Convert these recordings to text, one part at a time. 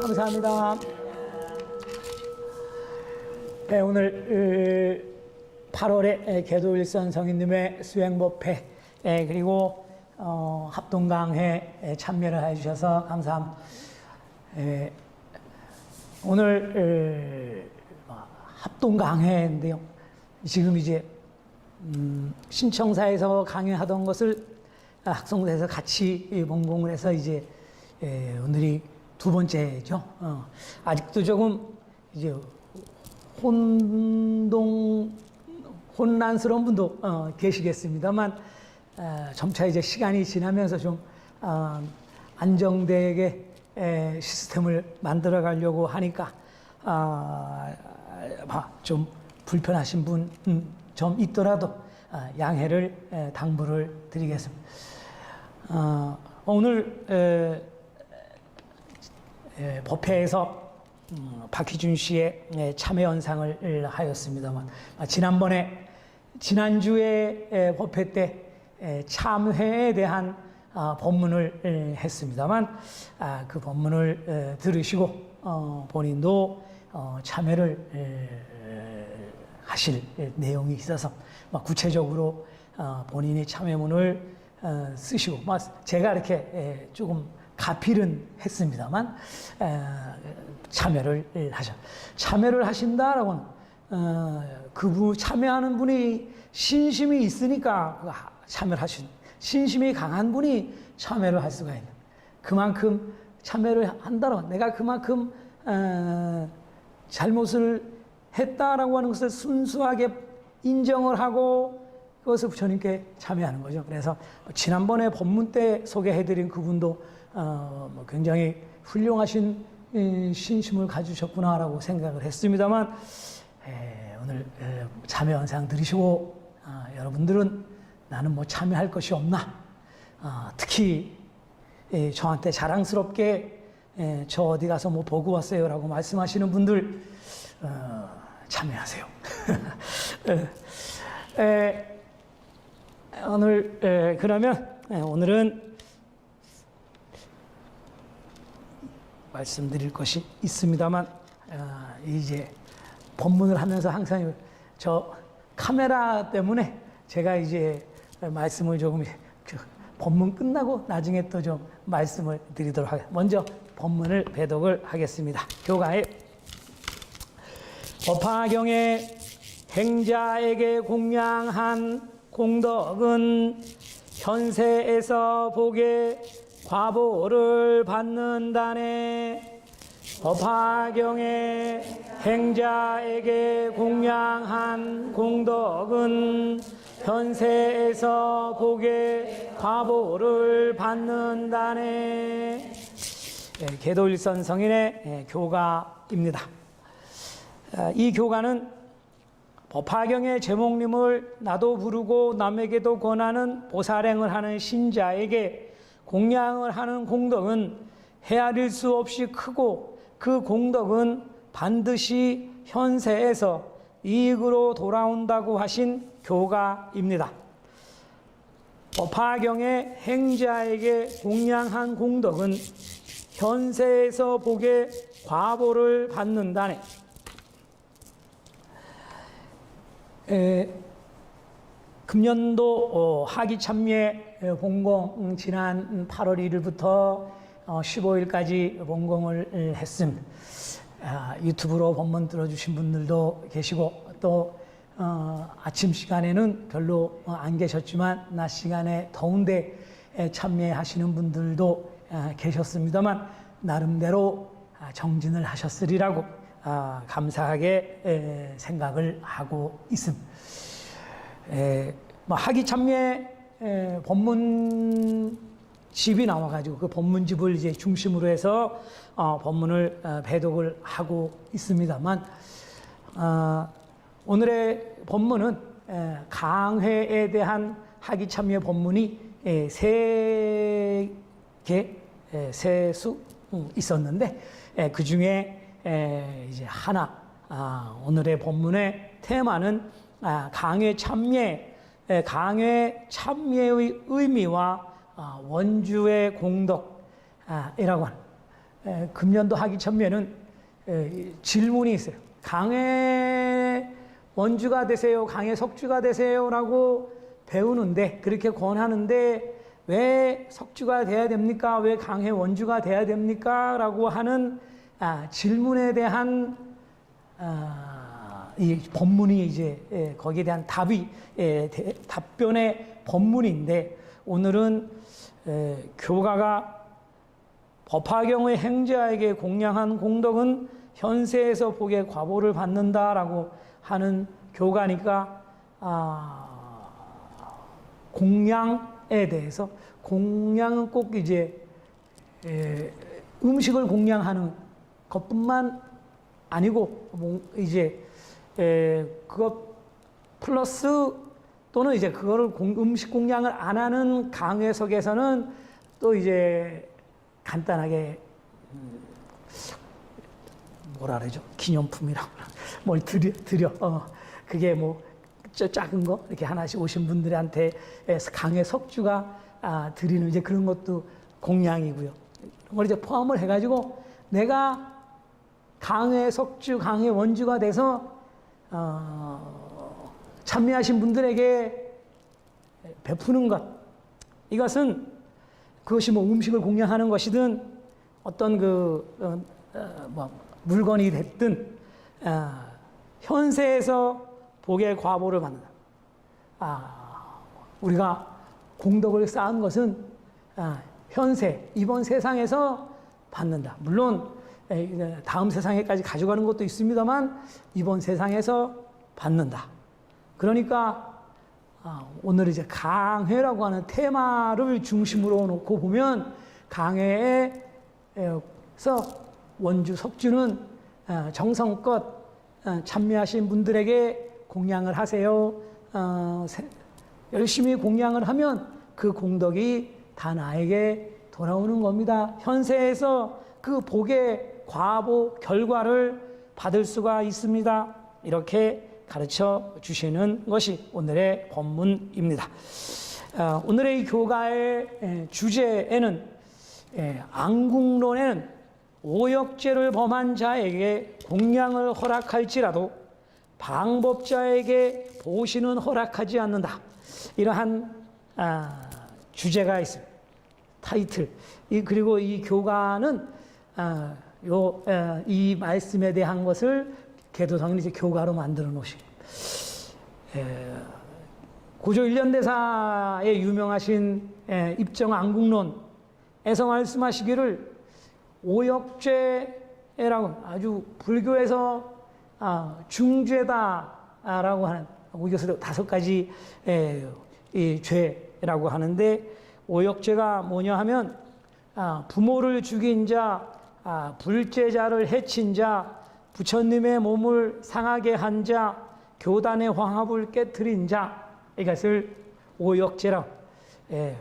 감사합니다. 네, 오늘 8월에 개도일선 성인님의 수행법회 예, 그리고 어, 합동강회에 참여를 해주셔서 감사합니다. 예, 오늘 어, 합동강회인데요. 지금 이제 음, 신청사에서 강의하던 것을 학성대에서 같이 봉봉을 해서 이제 예, 오늘이 두 번째죠. 어, 아직도 조금 이제 혼동 혼란스러운 분도 어, 계시겠습니다만 어, 점차 이제 시간이 지나면서 좀 어, 안정되게 에, 시스템을 만들어 가려고 하니까 아, 아, 좀 불편하신 분 좀 있더라도 아, 양해를 에, 당부를 드리겠습니다. 어, 오늘 에, 에, 법회에서 음, 박희준 씨의 에, 참여 연상을 하였습니다만 아, 지난번에 지난주에 에, 법회 때 에, 참회에 대한 아, 법문을 에, 했습니다만 아, 그 법문을 에, 들으시고 어, 본인도 어, 참여를 에, 하실 에, 내용이 있어서 막 구체적으로 어, 본인이 참여문을 어, 쓰시고 막 제가 이렇게 에, 조금 가필은 했습니다만 에, 참여를 하셔. 참여를 하신다라고는 어, 그분 참여하는 분이 신심이 있으니까 그 하- 참여를 하신 신심이 강한 분이 참여를 할 수가 있는 그만큼 참여를 한다는 내가 그만큼 어, 잘못을 했다라고 하는 것을 순수하게 인정을 하고 그것을 부처님께 참여하는 거죠. 그래서 지난번에 법문 때 소개해드린 그분도 어, 뭐 굉장히 훌륭하신 이, 신심을 가지셨구나라고 생각을 했습니다만 에, 오늘 에, 참여 영상 들으시고 아, 여러분들은 나는 뭐 참여할 것이 없나? 아, 특히 에, 저한테 자랑스럽게 에, 저 어디 가서 뭐 보고 왔어요라고 말씀하시는 분들 어, 참여하세요. 에, 에, 오늘 에, 그러면 에, 오늘은 말씀드릴 것이 있습니다만 아, 이제 법문을 하면서 항상 저 카메라 때문에 제가 이제 말씀을 조금 그 법문 끝나고 나중에 또 좀 말씀을 드리도록 하겠습니다. 먼저 법문을 배독을 하겠습니다. 교가에 법화경에 행자에게 공양한 공덕은 현세에서 복의 과보를 받는다네 법화경에 행자에게 공양한 공덕은 현세에서 복의 과보를 받는다네 예, 계도일선 성인의 예, 교가입니다. 아, 이 교가는 법화경의 제목님을 나도 부르고 남에게도 권하는 보살행을 하는 신자에게 공양을 하는 공덕은 헤아릴 수 없이 크고 그 공덕은 반드시 현세에서 이익으로 돌아온다고 하신 교가입니다. 법화경의 행자에게 공양한 공덕은 현세에서 복의 과보를 받는다네. 에, 금년도 어, 하기참예 본공 음, 지난 8월 1일부터 어, 15일까지 본공을 했습니다. 아, 유튜브로 본문 들어주신 분들도 계시고 또 어, 아침 시간에는 별로 어, 안 계셨지만 낮 시간에 더운데 에, 참여하시는 분들도 아, 계셨습니다만 나름대로 아, 정진을 하셨으리라고 아, 감사하게 에, 생각을 하고 있습니다. 에, 뭐 하기 참여 에, 법문 집이 나와가지고 그 법문집을 이제 중심으로 해서 어, 법문을 어, 배독을 하고 있습니다만 어, 오늘의 법문은 에, 강회에 대한 하기 참여 법문이 에, 세 개, 에, 세수 음, 있었는데 에, 그 중에 에, 이제 하나 아, 오늘의 법문의 테마는 아, 강회 참여, 에, 강회 참여의 의미와 아, 원주의 공덕이라고 하는 에, 금년도 하기 전면은 에, 이 질문이 있어요. 강해 원주가 되세요, 강해 석주가 되세요라고 배우는데 그렇게 권하는데 왜 석주가 돼야 됩니까? 왜 강해 원주가 돼야 됩니까? 라고 하는 아, 질문에 대한 아, 이 본문이 이제 예, 거기에 대한 답이 예, 대- 답변의 본문인데 오늘은 에, 교가가 법화경의 행자에게 공양한 공덕은 현세에서 복의 과보를 받는다라고 하는 교가니까 아, 공양에 대해서 공양은 꼭 이제 에, 음식을 공양하는 것뿐만 아니고 뭐 이제 에, 그것 플러스 또는 이제 그거를 공- 음식 공양을 안 하는 강회석에서는 또 이제 간단하게 음, 뭐라 그러죠? 기념품이라고 뭘 드려 드려. 어 그게 뭐저 작은 거? 이렇게 하나씩 오신 분들한테 강의 석주가 아, 드리는 이제 그런 것도 공양이고요. 그걸 이제 포함을 해가지고 내가 강의 석주, 강의 원주가 돼서 어, 참여하신 분들에게 베푸는 것 이것은 그것이 뭐 음식을 공양하는 것이든 어떤 그 어, 어, 뭐 물건이 됐든 아, 현세에서 복의 과보를 받는다. 아, 우리가 공덕을 쌓은 것은 아, 현세 이번 세상에서 받는다. 물론 에, 다음 세상에까지 가져가는 것도 있습니다만 이번 세상에서 받는다. 그러니까 아, 오늘 이제 강해라고 하는 테마를 중심으로 놓고 보면 강해에서 원주 석주는 아, 정성껏 아, 참여하신 분들에게 공양을 하세요. 열심히 공양을 하면 그 공덕이 다 나에게 돌아오는 겁니다. 현세에서 그 복의 과보 결과를 받을 수가 있습니다. 이렇게 가르쳐 주시는 것이 오늘의 본문입니다. 아, 오늘의 이 교가의 에, 주제에는 에, 안국론에는 오역죄를 범한 자에게 공양을 허락할지라도 방법자에게 보시는 허락하지 않는다. 이러한 아, 주제가 있습니다. 타이틀. 이, 그리고 이 교가는 아, 요, 에, 이 말씀에 대한 것을 개도성은 이제 교가로 만들어 놓으신 에, 고조 일련대사의 유명하신 에, 입정 안국론에서 말씀하시기를 오역죄라고 아주 불교에서 아, 중죄다라고 하는 이것을 다섯 가지 에, 이 죄라고 하는데 오역죄가 뭐냐 하면 아, 부모를 죽인 자, 아, 불제자를 해친 자, 부처님의 몸을 상하게 한 자, 교단의 화합을 깨뜨린 자 이것을 오역죄라. 예,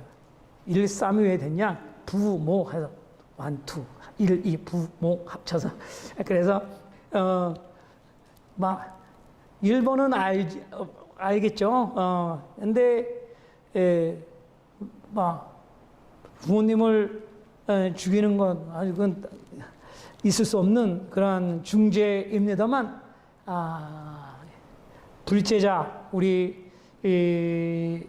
일삼위에 됐냐 부모 해서 완투 일, 이, 부모 합쳐서 그래서 어, 막 일본은 알지, 어, 알겠죠. 어, 근데 에, 막 부모님을 에, 죽이는 건 아주 그건 있을 수 없는 그러한 중죄입니다만 아, 불제자 우리 이,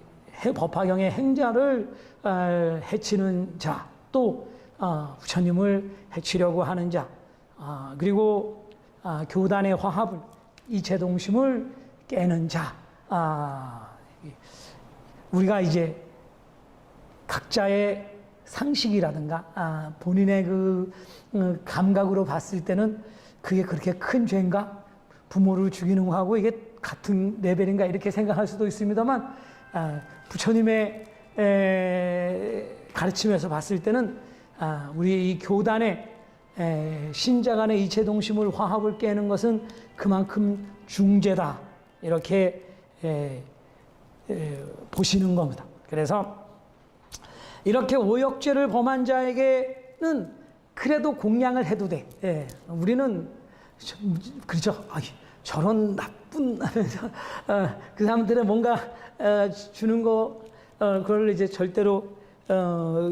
해- 법화경의 행자를 아, 해치는 자, 또 아, 부처님을 해치려고 하는 자, 아, 그리고 아, 교단의 화합을 이체동심을 깨는 자, 우리가 이제 각자의 상식이라든가 아, 본인의 그 어, 감각으로 봤을 때는 그게 그렇게 큰 죄인가? 부모를 죽이는 거하고 이게 같은 레벨인가 이렇게 생각할 수도 있습니다만 아, 부처님의 에, 가르침에서 봤을 때는 아, 우리 이 교단의 에, 신자 간의 이체 동심을 화합을 깨는 것은 그만큼 중죄다 이렇게 에, 에, 보시는 겁니다. 그래서 이렇게 오역죄를 범한 자에게는 그래도 공양을 해도 돼. 예, 우리는 저- 그렇죠. 아이, 저런 나쁜 하면서 어, 그 사람들의 뭔가 어, 주는 거 어, 그걸 이제 절대로 어,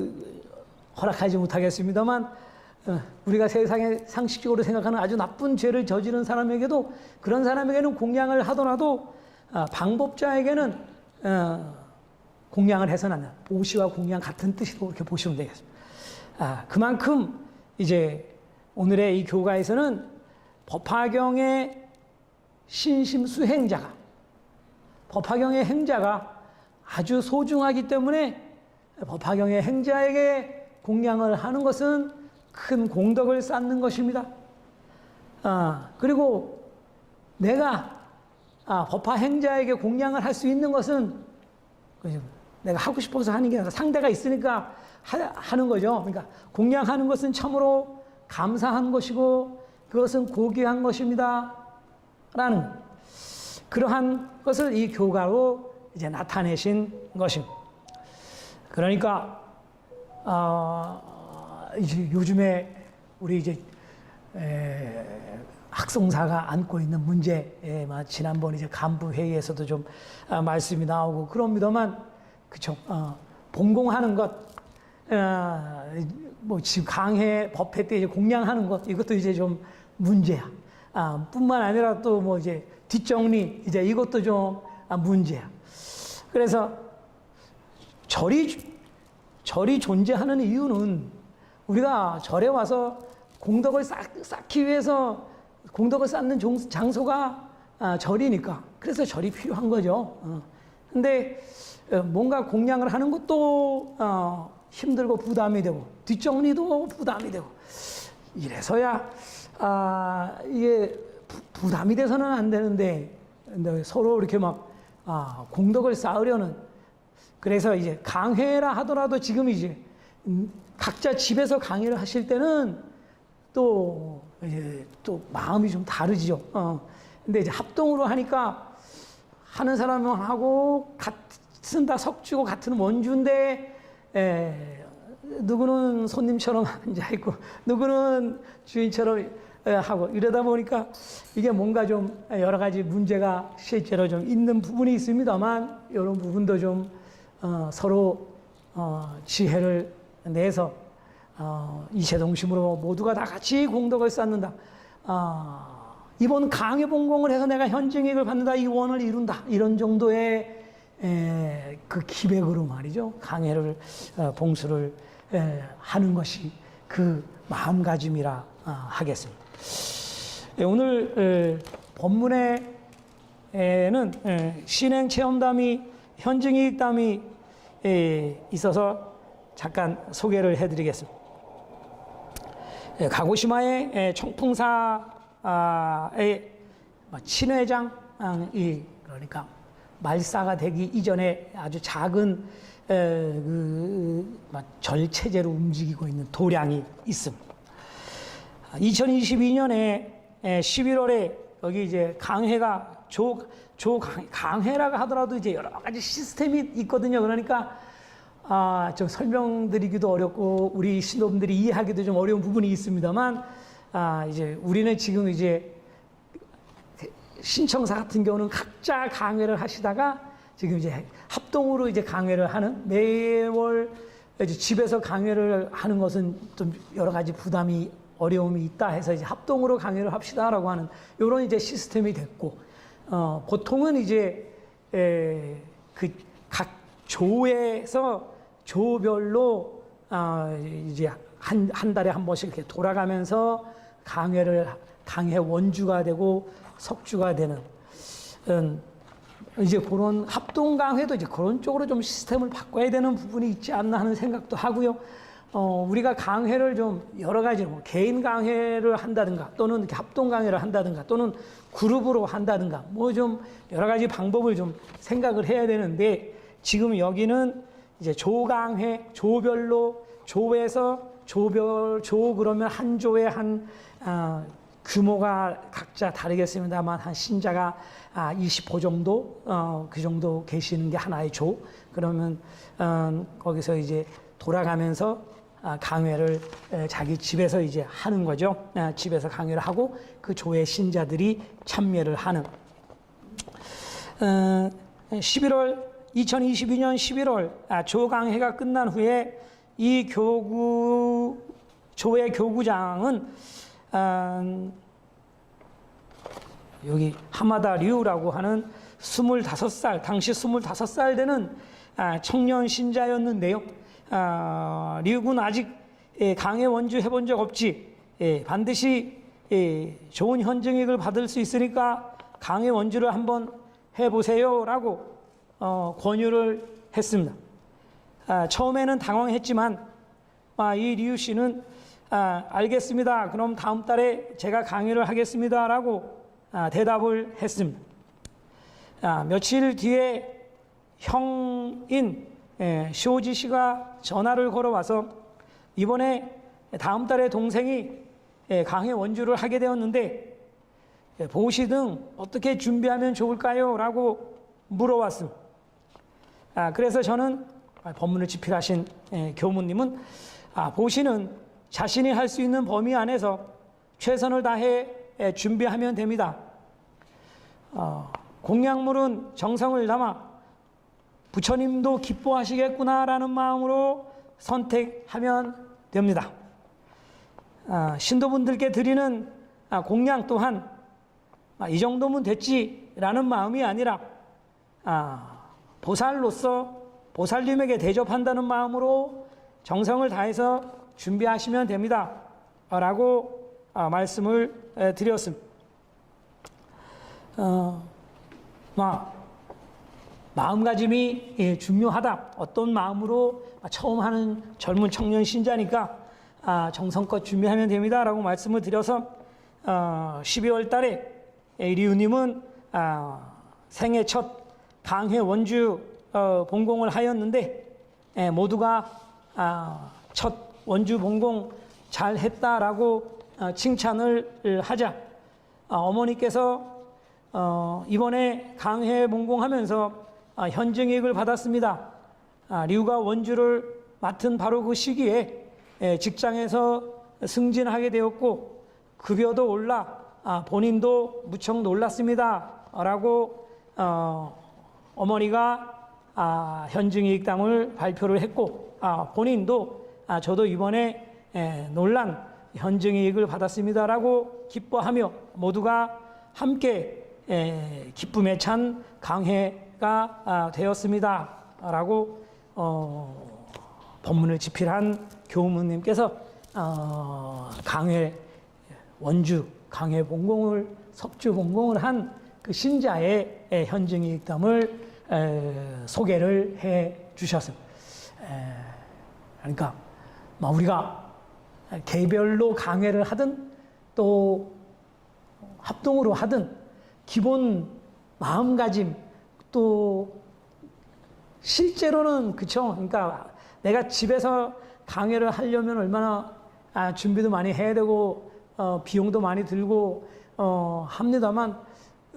허락하지 못하겠습니다만 어, 우리가 세상에 상식적으로 생각하는 아주 나쁜 죄를 저지른 사람에게도 그런 사람에게는 공양을 하더라도 아, 방법자에게는 어, 공양을 해서는. 보시와 공양 같은 뜻으로 이렇게 보시면 되겠습니다. 아, 그만큼 이제 오늘의 이 교가에서는 법화경의 신심 수행자가 법화경의 행자가 아주 소중하기 때문에 법화경의 행자에게 공양을 하는 것은 큰 공덕을 쌓는 것입니다. 아, 그리고 내가 아, 법화 행자에게 공양을 할 수 있는 것은? 내가 하고 싶어서 하는 게 아니라 상대가 있으니까 하, 는 거죠. 그러니까 공양하는 것은 참으로 감사한 것이고 그것은 고귀한 것입니다. 라는 그러한 것을 이 교가로 이제 나타내신 것입니다. 그러니까 어, 이제 요즘에 우리 이제 에, 학송사가 안고 있는 문제, 에, 마- 지난번 이제 간부 회의에서도 좀 아, 말씀이 나오고 그럽니다만, 그쵸? 어, 봉공하는 것, 어, 뭐 지금 강해 법회 때 이제 공양하는 것 이것도 이제 좀 문제야. 아, 뿐만 아니라 또 뭐 이제 뒷정리 이제 이것도 좀 아, 문제야. 그래서 절이 절이 존재하는 이유는 우리가 절에 와서 공덕을 쌓, 쌓기 위해서 공덕을 쌓는 종- 장소가 아, 절이니까 그래서 절이 필요한 거죠. 어. 근데 어, 뭔가 공양을 하는 것도 어, 힘들고 부담이 되고 뒷정리도 부담이 되고 이래서야 아, 이게 부, 부담이 돼서는 안 되는데 서로 이렇게 막 아, 공덕을 쌓으려는 그래서 이제 강회라 하더라도 지금 이제 음, 각자 집에서 강의를 하실 때는 또 이제 또 마음이 좀 다르지요. 어. 근데 이제 합동으로 하니까 하는 사람은 하고 같은 다 석주고 같은 원주인데 에, 누구는 손님처럼 앉아 있고 누구는 주인처럼 에, 하고 이러다 보니까 이게 뭔가 좀 여러 가지 문제가 실제로 좀 있는 부분이 있습니다만 이런 부분도 좀 어, 서로 어, 지혜를 내서 어, 이체동심으로 모두가 다 같이 공덕을 쌓는다. 아, 이번 강의 본공을 해서 내가 현증익을 받는다, 이 원을 이룬다. 이런 정도의 에, 그 기백으로 말이죠. 강해를 어, 봉수를 에, 하는 것이 그 마음가짐이라 아, 하겠습니다. 예, 오늘 에, 본문에는 에, 신행 체험담이 현증 이익담이 에, 있어서 잠깐 소개를 해드리겠습니다. 예, 가고시마의 예, 청풍사의 뭐 친회장이 그러니까 말사가 되기 이전에 아주 작은 에, 그, 막 절체제로 움직이고 있는 도량이 있습니다. 2022년에 11월에 여기 이제 강해가 조, 조 강, 강해라고 하더라도 이제 여러 가지 시스템이 있거든요. 그러니까 아, 좀 설명드리기도 어렵고 우리 신도분들이 이해하기도 좀 어려운 부분이 있습니다만 아, 이제 우리는 지금 이제 신청사 같은 경우는 각자 강의를 하시다가 지금 이제 합동으로 이제 강의를 하는 매월 이제 집에서 강의를 하는 것은 좀 여러 가지 부담이 어려움이 있다 해서 이제 합동으로 강의를 합시다라고 하는 이런 이제 시스템이 됐고 어, 보통은 이제 그각 조에서 조별로 어, 이제 한, 한 달에 한 번씩 이렇게 돌아가면서 강회를 강회 원주가 되고 석주가 되는 음, 이제 그런 합동 강회도 이제 그런 쪽으로 좀 시스템을 바꿔야 되는 부분이 있지 않나 하는 생각도 하고요. 어, 우리가 강회를 좀 여러 가지 뭐 개인 강회를 한다든가 또는 이렇게 합동 강회를 한다든가 또는 그룹으로 한다든가 뭐 좀 여러 가지 방법을 좀 생각을 해야 되는데 지금 여기는 이제 조강회 조별로 조에서 조별 조 그러면 한 조에 한 아, 규모가 각자 다르겠습니다만 한 신자가 아, 20호 정도 어, 그 정도 계시는 게 하나의 조 그러면 어, 거기서 이제 돌아가면서 아, 강회를 에, 자기 집에서 이제 하는 거죠. 아, 집에서 강회를 하고 그 조의 신자들이 참여를 하는. 어, 11월 2022년 11월 아, 조강회가 끝난 후에 이 교구 조회 교구장은 음, 여기 하마다 류라고 하는 25살, 당시 25살 되는 아, 청년 신자였는데요. 아, 류군 아직 예, 강해 원주 해본 적 없지. 예, 반드시 예, 좋은 현증익을 받을 수 있으니까 강해 원주를 한번 해보세요라고 어, 권유를 했습니다. 아, 처음에는 당황했지만 아, 이 리우 씨는 아, 알겠습니다. 그럼 다음 달에 제가 강의를 하겠습니다라고 아, 대답을 했습니다. 아, 며칠 뒤에 형인 예, 쇼지 씨가 전화를 걸어와서 이번에 다음 달에 동생이 예, 강의 원주를 하게 되었는데 예, 보시 등 어떻게 준비하면 좋을까요? 라고 물어왔습니다. 아, 그래서 저는 아, 법문을 집필하신 예, 교무님은 아, 보시는 자신이 할 수 있는 범위 안에서 최선을 다해 예, 준비하면 됩니다. 어, 공약물은 정성을 담아 부처님도 기뻐하시겠구나라는 마음으로 선택하면 됩니다. 아, 신도분들께 드리는 아, 공양 또한 아, 이 정도면 됐지라는 마음이 아니라 아, 보살로서 보살님에게 대접한다는 마음으로 정성을 다해서 준비하시면 됩니다. 라고 아, 말씀을 에, 드렸습니다. 어, 마, 마음가짐이 예, 중요하다. 어떤 마음으로 처음 하는 젊은 청년 신자니까 아, 정성껏 준비하면 됩니다 라고 말씀을 드려서 어, 12월 달에 리우님은 아, 생애 첫 강회 원주 어, 본공을 하였는데 예, 모두가 아, 첫 원주 본공 잘 했다라고 어, 칭찬을 하자 어, 어머니께서 어, 이번에 강해 본공하면서 아, 현증익을 받았습니다. 아, 류가 원주를 맡은 바로 그 시기에 예, 직장에서 승진하게 되었고 급여도 올라 아, 본인도 무척 놀랐습니다. 라고 어, 어머니가 아, 현증이익담을 발표를 했고 아, 본인도 아, 저도 이번에 에, 놀란 현증이익을 받았습니다라고 기뻐하며 모두가 함께 에, 기쁨에 찬 강해가 아, 되었습니다라고 어, 법문을 집필한 교무님께서 어, 강해 원주 강해 본공을 석주 본공을 한 그 신자의 에, 현증이익담을 에, 소개를 해 주셨습니다. 에, 그러니까 뭐 우리가 개별로 강해를 하든 또 합동으로 하든 기본 마음가짐 또 실제로는 그쵸. 그러니까 내가 집에서 강의를 하려면 얼마나 아, 준비도 많이 해야 되고 어, 비용도 많이 들고 어, 합니다만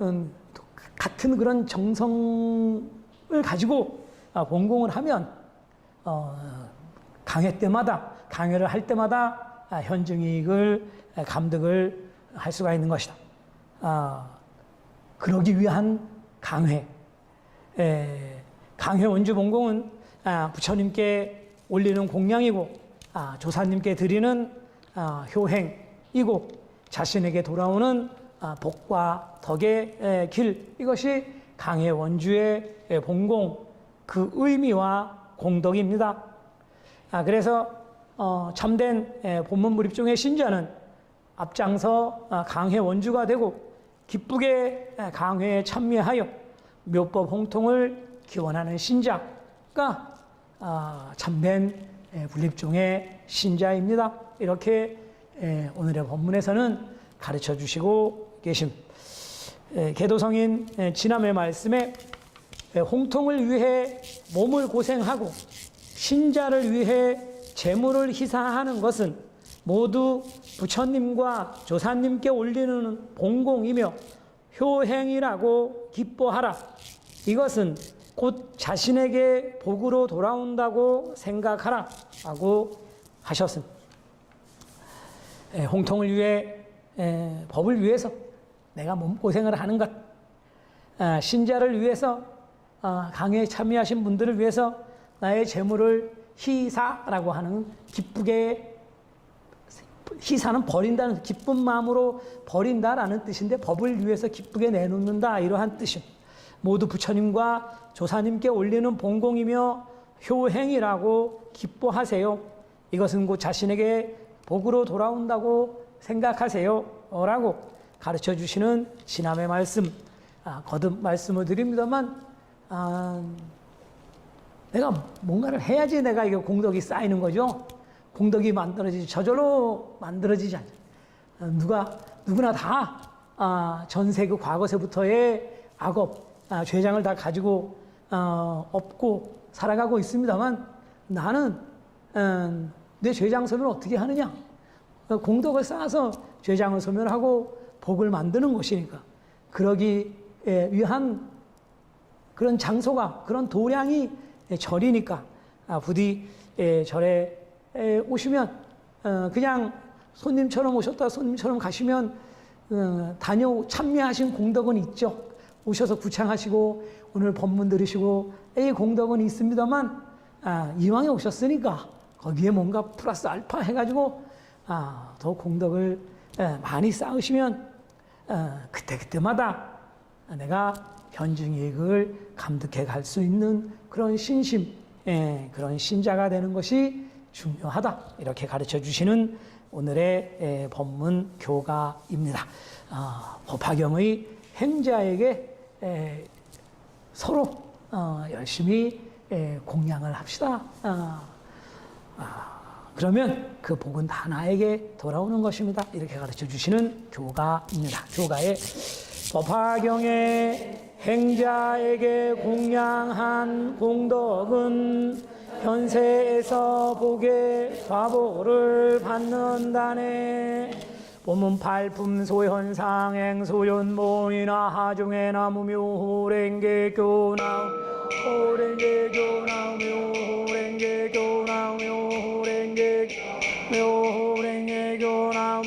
음, 또 같은 그런 정성을 가지고 아, 본공을 하면 어, 강의 때마다 강의를 할 때마다 아, 현증이익을 아, 감득을 할 수가 있는 것이다. 아, 그러기 위한 강회. 에, 강회 원주 본공은 아, 부처님께 올리는 공양이고 아, 조사님께 드리는 아, 효행이고 자신에게 돌아오는 아, 복과 덕의 에, 길 이것이 강해 원주의 에, 본공 그 의미와 공덕입니다. 아, 그래서 어, 참된 에, 본문 무립종의 신자는 앞장서 아, 강해 원주가 되고 기쁘게 에, 강회에 참여하여 묘법 홍통을 기원하는 신자가 아, 참된 에, 불립종의 신자입니다. 이렇게 에, 오늘의 본문에서는 가르쳐 주시고 계십니다. 에, 개도성인 에, 지남의 말씀에 에, 홍통을 위해 몸을 고생하고 신자를 위해 재물을 희사하는 것은 모두 부처님과 조사님께 올리는 봉공이며 효행이라고 기뻐하라. 이것은 곧 자신에게 복으로 돌아온다고 생각하라. 라고. 에, 홍통을 위해 에, 법을 위해서 내가 몸고생을 하는 것, 아, 신자를 위해서 아, 강의에 참여하신 분들을 위해서 나의 재물을 희사라고 하는 기쁘게 희사는 버린다는 기쁜 마음으로 버린다라는 뜻인데 법을 위해서 기쁘게 내놓는다 이러한 뜻입니다. 모두 부처님과 조사님께 올리는 봉공이며 효행이라고 기뻐하세요. 이것은 곧 자신에게 복으로 돌아온다고 생각하세요. 라고 가르쳐 주시는 신함의 말씀. 아, 거듭 말씀을 드립니다만, 아, 내가 뭔가를 해야지 내가 이게 공덕이 쌓이는 거죠. 공덕이 만들어지지 저절로 만들어지지 않죠. 어, 누가 누구나 다 아, 전세 그 과거세부터의 악업, 아, 죄장을 다 가지고 어, 업고 살아가고 있습니다만 나는 음, 내 죄장 소멸을 어떻게 하느냐? 어, 공덕을 쌓아서 죄장을 소멸하고 복을 만드는 것이니까 그러기 에, 위한 그런 장소가 그런 도량이 에, 절이니까 아, 부디 에, 절에 에, 오시면 어, 그냥 손님처럼 오셨다 손님처럼 가시면 어, 다녀 참여하신 공덕은 있죠. 오셔서 구창하시고 오늘 법문 들으시고 이 공덕은 있습니다만 아, 이왕에 오셨으니까 거기에 뭔가 플러스 알파 해가지고 아, 더 공덕을 에, 많이 쌓으시면 어, 그때 그때마다 내가 현중이익을 감득해 갈 수 있는 그런 신심, 예, 그런 신자가 되는 것이 중요하다. 이렇게 가르쳐 주시는 오늘의 예, 법문 교가입니다. 아, 법화경의 행자에게 예, 서로 어, 열심히 예, 공양을 합시다. 아, 아, 그러면 그 복은 다 나에게 돌아오는 것입니다. 이렇게 가르쳐 주시는 교가입니다. 교가의 법화경에 행자에게 공양한 공덕은 현세에서 복의 과보를 받는다네. 봄은 발품 소현상 행소연본이나 하중에 나무묘 호랭개 교나 호랭개 교나 묘 호랭개 교나 묘 호랭개 묘